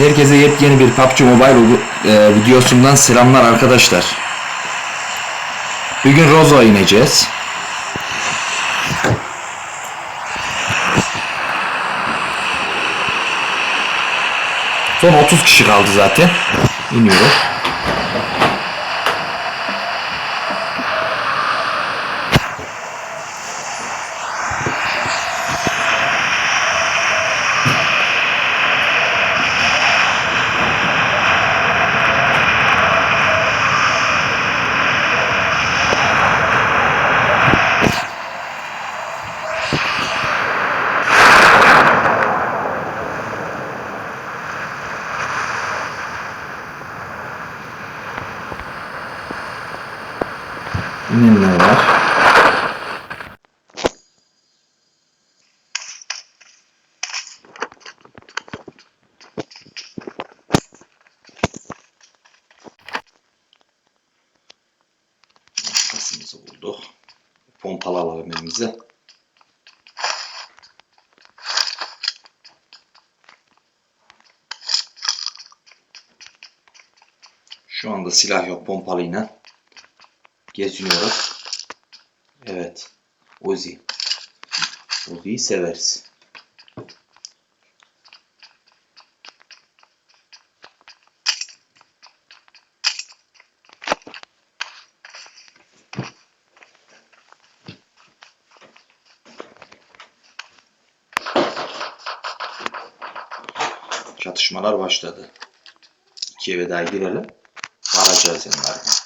Herkese yepyeni bir PUBG Mobile e, videosundan selamlar arkadaşlar. Bugün Rozo'ya ineceğiz. Son 30 kişi kaldı zaten. İniyorum. Anda silah yok pompalıyla. Geziniyoruz. Evet. Uzi. Uzi'yi severiz. Çatışmalar başladı. İki eve daha girelim. Jersey American.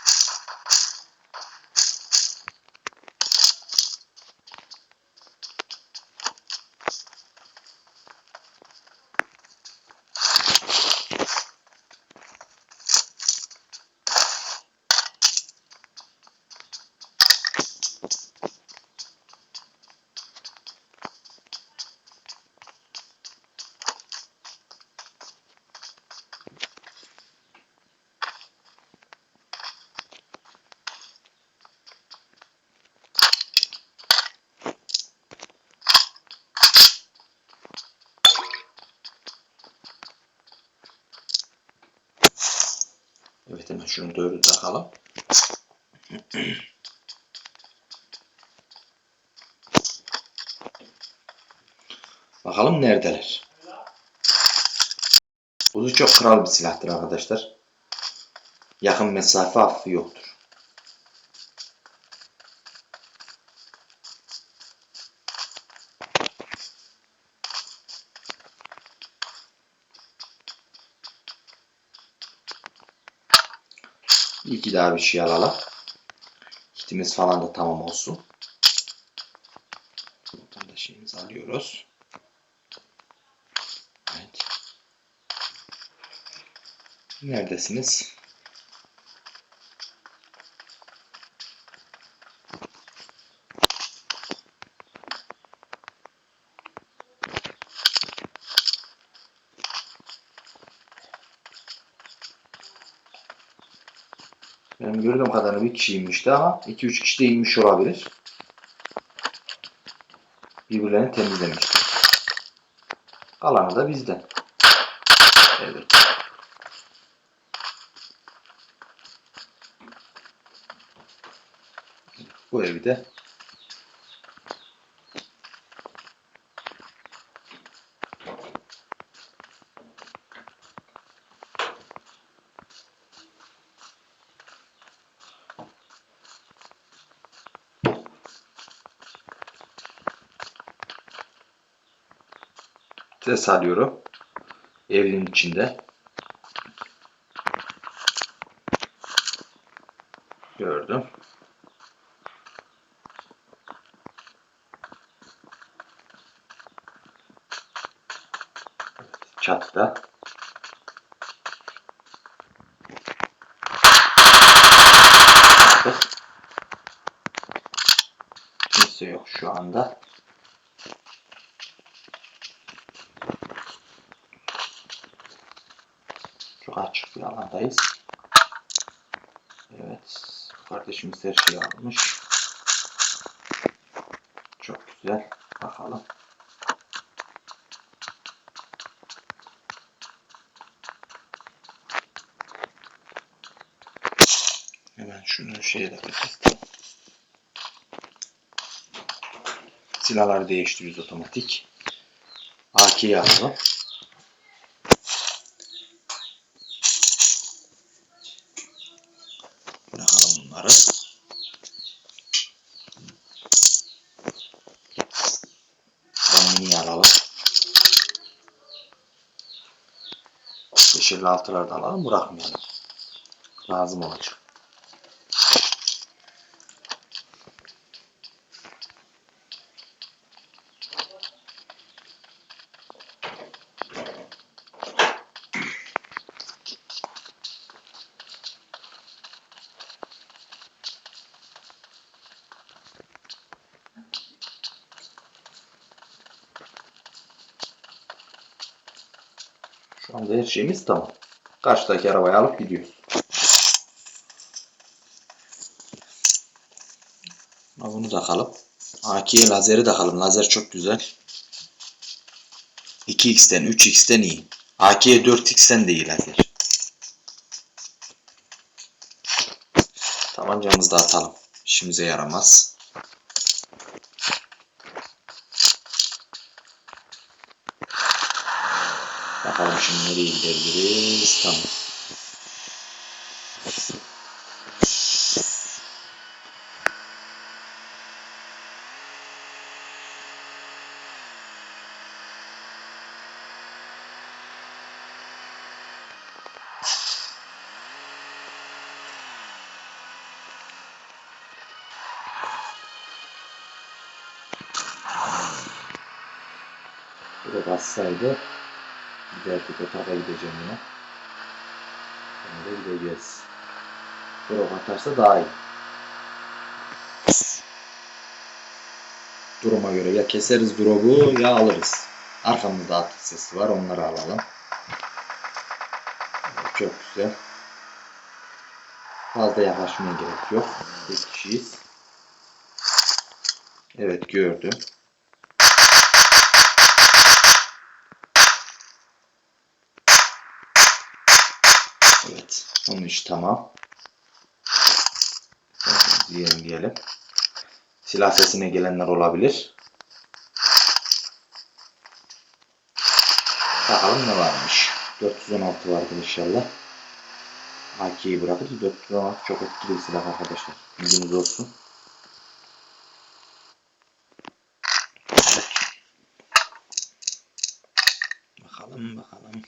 Bakalım neredeler. Uzu çok kral bir silahtır arkadaşlar. Yakın mesafe affı yoktur. İyi ki daha bir şey alalım. Kitimiz falan da tamam olsun. Buradan da şeyimizi alıyoruz. Neredesiniz? Benim gördüğüm kadarıyla bir kişi inmişti ama 2-3 kişi de inmiş olabilir. Birbirlerini temizlemişti. Kalanı da bizden. Evet. Bu evi de ses alıyorum. Evin içinde. Açık bir alandayız. Evet. Kardeşimiz her şeyi almış. Çok güzel. Bakalım. Hemen şunu şeyle kapatalım. Silahları değiştiriyoruz otomatik. AK'yi alalım. Mini alalım. Yeşilli altıları da alalım bırakmayalım. Lazım olacak. Şu anda her şeyimiz tamam. Karşıdaki arabayı alıp gidiyoruz. Bunu takalım. AK'ye lazeri takalım. Lazer çok güzel. 2x'ten 3x'ten iyi. AK'ye 4x'ten de iyi lazer. Tabancamızı da atalım. İşimize yaramaz. Şimdi nereye gidebiliriz. Tamam. Burada bassaydı giderdik o tarafa gideceğim yine. Sonra da gideceğiz. Drop atarsa daha iyi. Duruma göre ya keseriz drop'u ya alırız. Arkamızda atış sesi var onları alalım. Çok güzel. Fazla yaklaşmaya gerek yok. Tek kişiyiz. Evet gördüm. Evet. Onun işi tamam. Diyelim diyelim. Silah sesine gelenler olabilir. Bakalım ne varmış. 416 vardı inşallah. AK'yi bırakırız. 416 çok etkili silah arkadaşlar. Bilginiz olsun. Bakalım bakalım.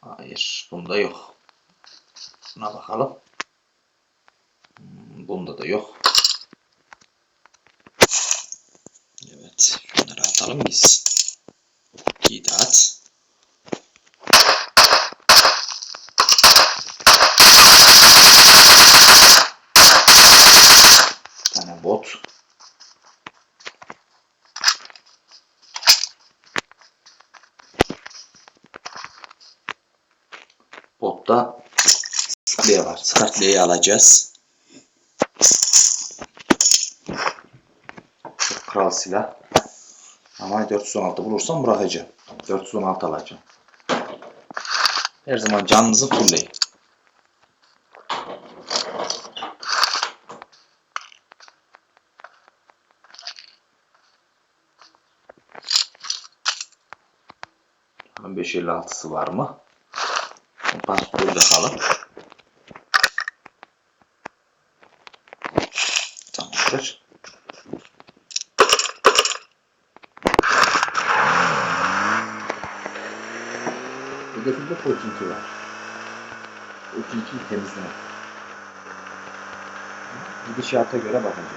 Hayır, bunda yok. Buna bakalım. Hmm, Bunda da yok. Evet, şunları atalım biz. İyi de at. Bir tane bot. Botta Skartley'i alacağız. Kral silah. Ama 416 bulursam bırakacağım. 416 alacağım. Her zaman canınızı fullleyin. Bakalım 556'sı var mı? Pasaport bakalım. Tamamdır. Hedefinde poçinki var. Poçinkiyi temizleme. Gidişata göre bakacağım.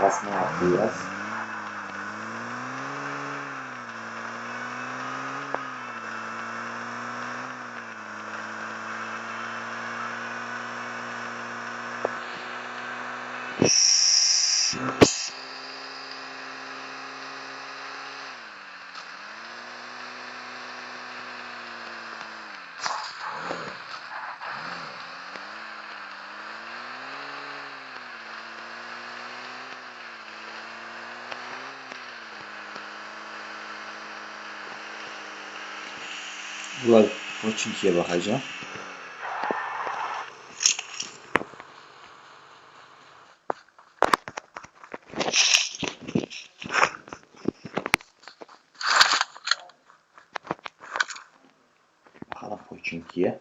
Basma yaptı biraz. Bunlar Koçinki'ye bakacağım. Bakalım Koçinki'ye.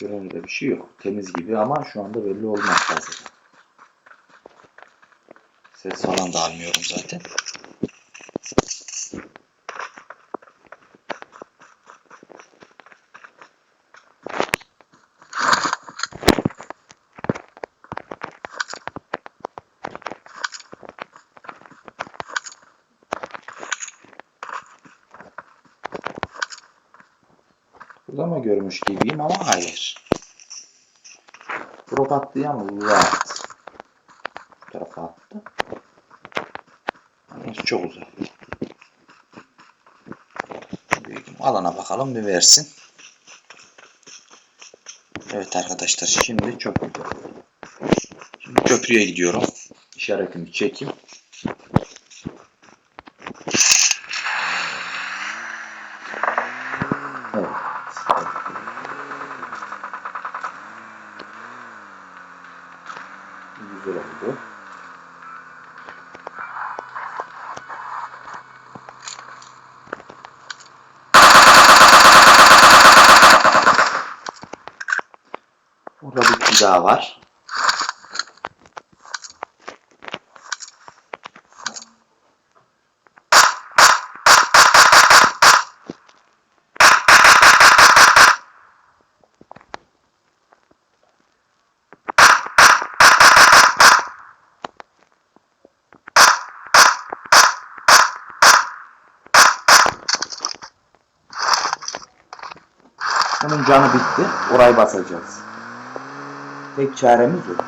Görünürde bir şey yok. Temiz gibi ama şu anda belli olmaz fazla. Ses falan da almıyorum zaten. Burada mı görmüş gibiyim ama hayır. Drop attı ya mı? Var. Bu tarafa attı. Yalnız çok uzak. Alana bakalım bir versin. Evet arkadaşlar şimdi köprü. Şimdi köprüye gidiyorum. İşaretimi çekeyim. Evet. Güzel oldu. Burada bir daha var. Onun canı bitti. Orayı basacağız. Tek çaremiz o.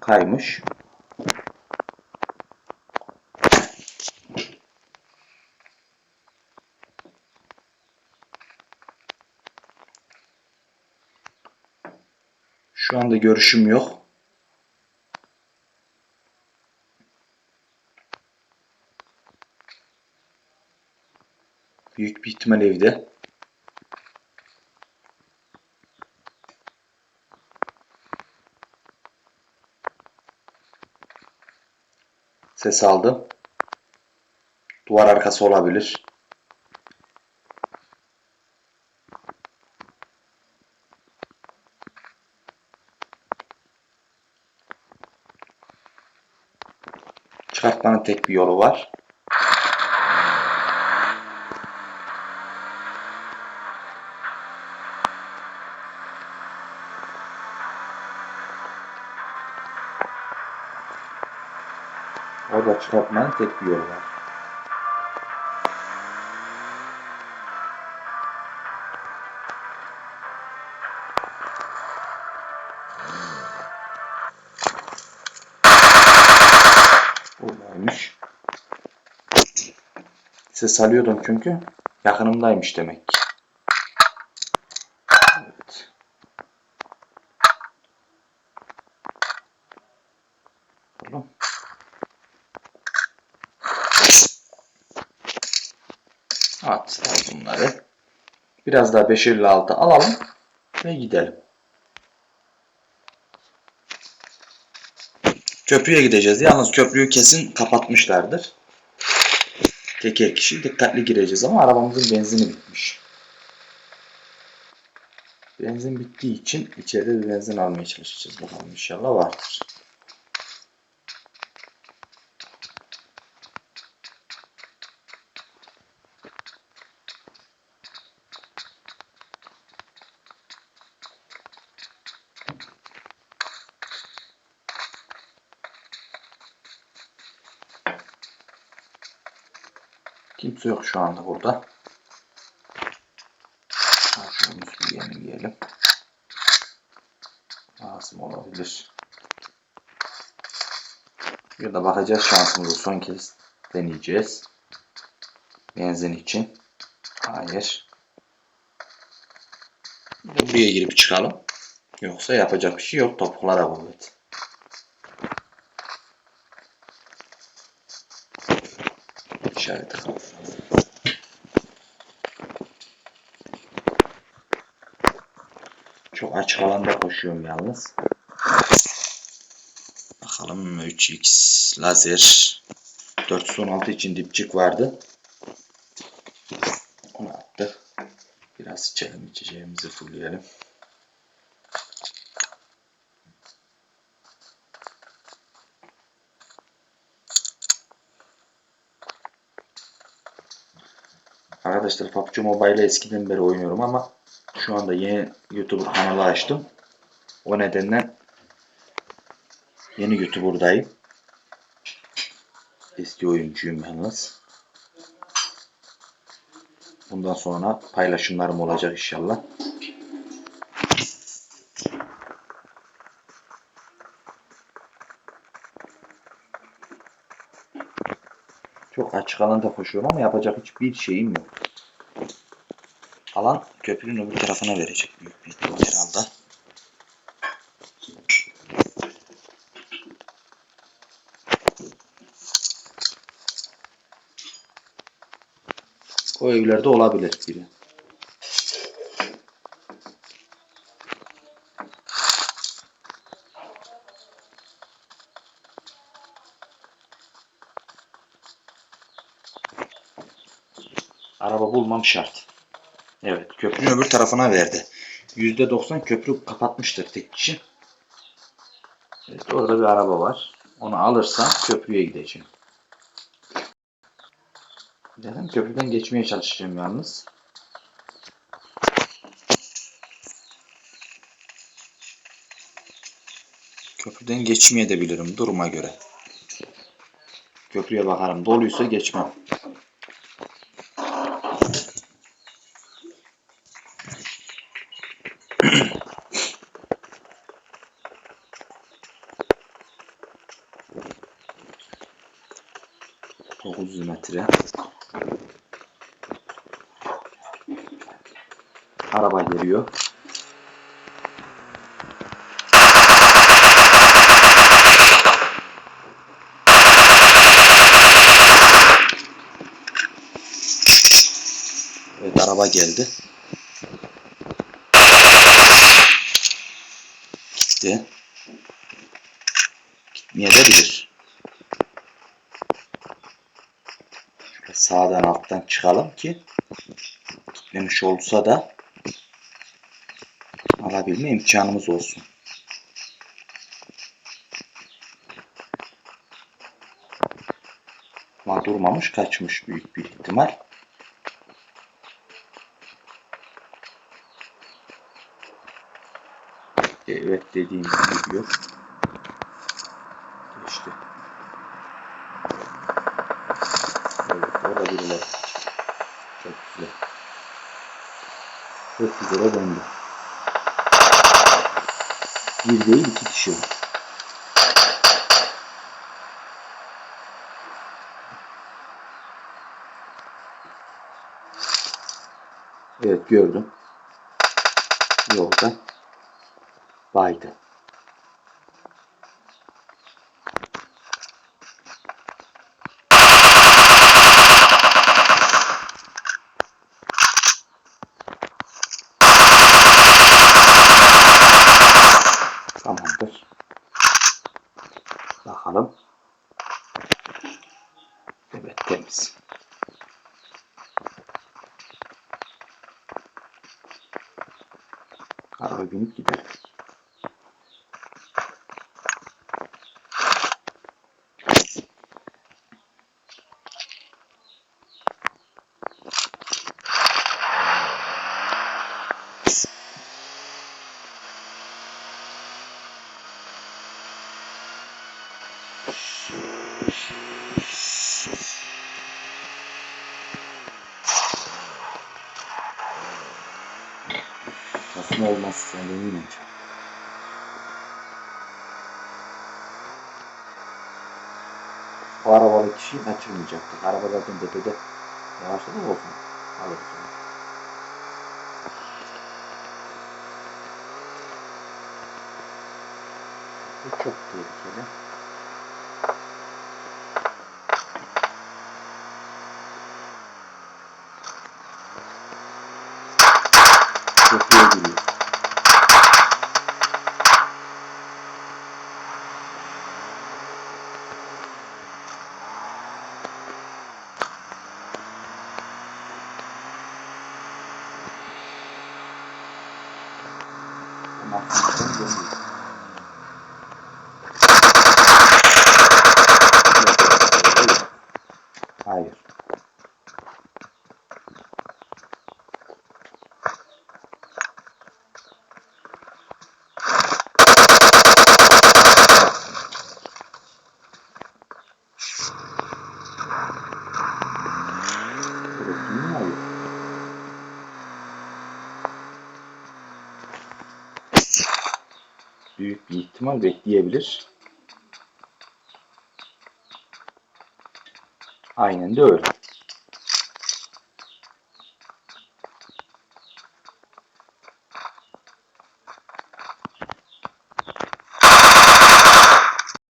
Kaymış. Şu anda görüşüm yok. Büyük bir ihtimal evde. Ses aldım. Duvar arkası olabilir. Çıkartmanın tek bir yolu var. Orada çıkartmanın tek bir yolu var. Ses alıyordum çünkü yakınımdaymış demek ki. Evet. Oğlum. At bunları. Biraz daha 556 alalım ve gidelim. Köprüye gideceğiz. Yalnız köprüyü kesin kapatmışlardır. Teker kişi dikkatli gireceğiz ama arabamızın benzini bitmiş. Benzin bittiği için içeride bir benzin almaya çalışacağız. Bakalım inşallah vardır. Kimse yok şu anda burada. Şunu bir yerini yiyelim. Lazım olabilir. Bir de bakacağız şansımızı son kez deneyeceğiz. Benzin için. Hayır. Buraya girip çıkalım. Yoksa yapacak bir şey yok. Topuklara kuvvet. İşaret al. Çok açık alanda koşuyorum yalnız. Bakalım 3x lazer 416 için dipçik vardı. Onu attık. Biraz içelim içeceğimizi fullleyelim. Arkadaşlar PUBG Mobile eskiden beri oynuyorum ama şu anda yeni YouTube kanalı açtım. O nedenle yeni YouTuber'dayım. Eski oyuncuyum yalnız. Bundan sonra paylaşımlarım olacak inşallah. Çok açık alanda koşuyorum ama yapacak hiçbir şeyim yok. Alan köprünün öbür tarafına verecek büyük bir ihtimal herhalde. O evlerde olabilir biri. Araba bulmam şart. Evet, köprünün öbür tarafına verdi. %90 köprü kapatmıştır tek kişi. Evet, orada bir araba var. Onu alırsam köprüye gideceğim. Dedim köprüden geçmeye çalışacağım yalnız. Köprüden geçmeye de bilirim duruma göre. Köprüye bakarım. Doluysa geçmem. Dokuz yüz metre. Araba geliyor. Evet araba geldi. Gitti. Gitmeye de bilir. Çıkalım ki gitmemiş olsa da alabilme imkanımız olsun. Ama durmamış kaçmış büyük bir ihtimal. Evet dediğim gibi yok. Geçti. Evet orada birileri. Çok güzel. Güzel döndü. Bir değil iki kişi. Evet gördüm. Yolda. Baydı. арбада depede yavaşladı mı да Alır. İhtimal bekleyebilir. Aynen de öyle.